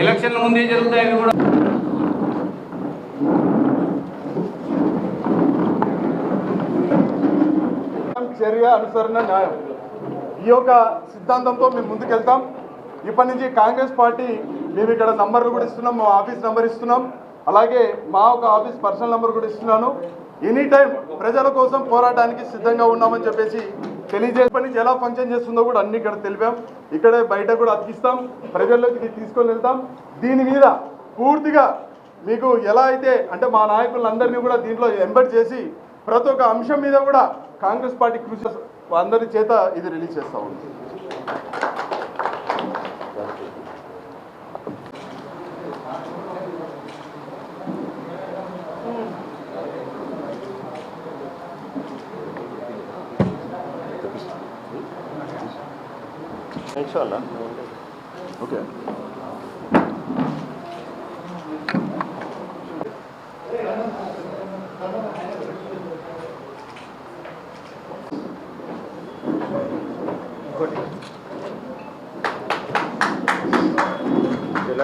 ఎలక్షన్ల ముందే జరుగుతాయి అవి కూడా చర్య అనుసరణ న్యాయం. ఈ యొక్క సిద్ధాంతంతో మేము ముందుకెళ్తాం. ఇప్పటి నుంచి కాంగ్రెస్ పార్టీ మేము ఇక్కడ నంబర్లు కూడా ఇస్తున్నాం మా ఆఫీస్ నంబర్ ఇస్తున్నాం. అలాగే మా ఒక ఆఫీస్ పర్సనల్ నంబర్ కూడా ఇస్తున్నాను. ఎనీ టైం ప్రజల కోసం పోరాటానికి సిద్ధంగా ఉన్నామని చెప్పేసి తెలియజే పని ఎలా ఫంక్షన్ చేస్తుందో కూడా అన్ని ఇక్కడ తెలిపాం. ఇక్కడే బయట కూడా అతికిస్తాం. ప్రజల్లోకి ఇది తీసుకొని వెళ్తాం. దీని మీద పూర్తిగా మీకు ఎలా అయితే అంటే మా నాయకులందరినీ కూడా దీంట్లో ఎంబెడ్ చేసి ప్రతి ఒక్క అంశం మీద కూడా కాంగ్రెస్ పార్టీ కృషి అందరి చేత ఇది రిలీజ్ చేస్తా ఉంది నిమిషాలా ఓకే.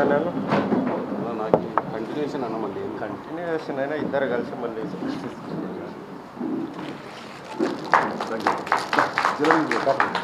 నేను నాకు కంటిన్యూషన్ అన్న మళ్ళీ. కంటిన్యూ చేస్తున్నాయినా ఇద్దరు కలిసి మళ్ళీ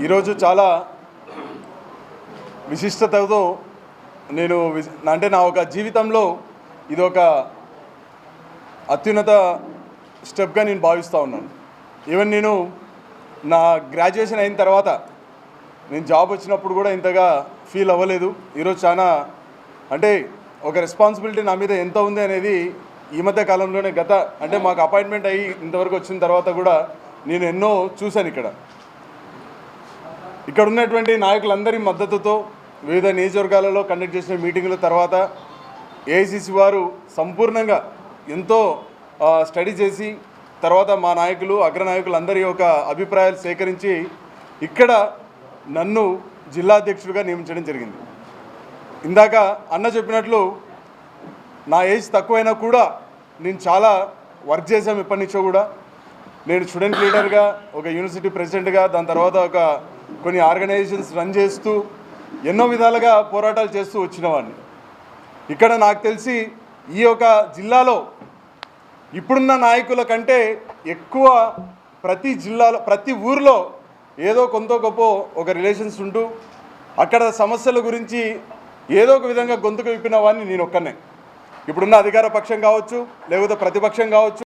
ఈరోజు చాలా విశిష్టతతో నేను వి- అంటే నా ఒక జీవితంలో ఇది ఒక అత్యున్నత స్టెప్గా నేను భావిస్తూ ఉన్నాను. ఈవెన్ నేను నా గ్రాడ్యుయేషన్ అయిన తర్వాత నేను జాబ్ వచ్చినప్పుడు కూడా ఇంతగా ఫీల్ అవ్వలేదు. ఈరోజు చాలా అంటే ఒక రెస్పాన్సిబిలిటీ నా మీద ఎంత ఉంది అనేది ఈ మధ్య కాలంలోనే గత అంటే మాకు అపాయింట్మెంట్ అయ్యి ఇంతవరకు వచ్చిన తర్వాత కూడా నేను ఎన్నో చూశాను ఇక్కడ. ఇక్కడ ఉన్నటువంటి నాయకులందరి మద్దతుతో వివిధ నియోజకవర్గాలలో కండక్ట్ చేసిన మీటింగుల తర్వాత ఏఐసిసి వారు సంపూర్ణంగా ఎంతో స్టడీ చేసి తర్వాత మా నాయకులు అగ్రనాయకులు అందరి యొక్క అభిప్రాయాలు సేకరించి ఇక్కడ నన్ను జిల్లా అధ్యక్షుడిగా నియమించడం జరిగింది. ఇందాక అన్న చెప్పినట్లు నా ఏజ్ తక్కువైనా కూడా నేను చాలా వర్క్ చేశాం ఎప్పటి నుంచో కూడా. నేను స్టూడెంట్ లీడర్గా ఒక యూనివర్సిటీ ప్రెసిడెంట్గా దాని తర్వాత ఒక కొన్ని ఆర్గనైజేషన్స్ రన్ చేస్తూ ఎన్నో విధాలుగా పోరాటాలు చేస్తూ వచ్చినవాడిని. ఇక్కడ నాకు తెలిసి ఈ యొక్క జిల్లాలో ఇప్పుడున్న నాయకుల కంటే ఎక్కువ ప్రతి జిల్లాలో ప్రతి ఊరిలో ఏదో కొంత గొప్ప ఒక రిలేషన్స్ ఉంటూ అక్కడ సమస్యల గురించి ఏదో ఒక విధంగా గొంతుకు విప్పిన వాడిని నేను ఒక్కనే. ఇప్పుడున్న అధికార పక్షం కావచ్చు లేకపోతే ప్రతిపక్షం కావచ్చు.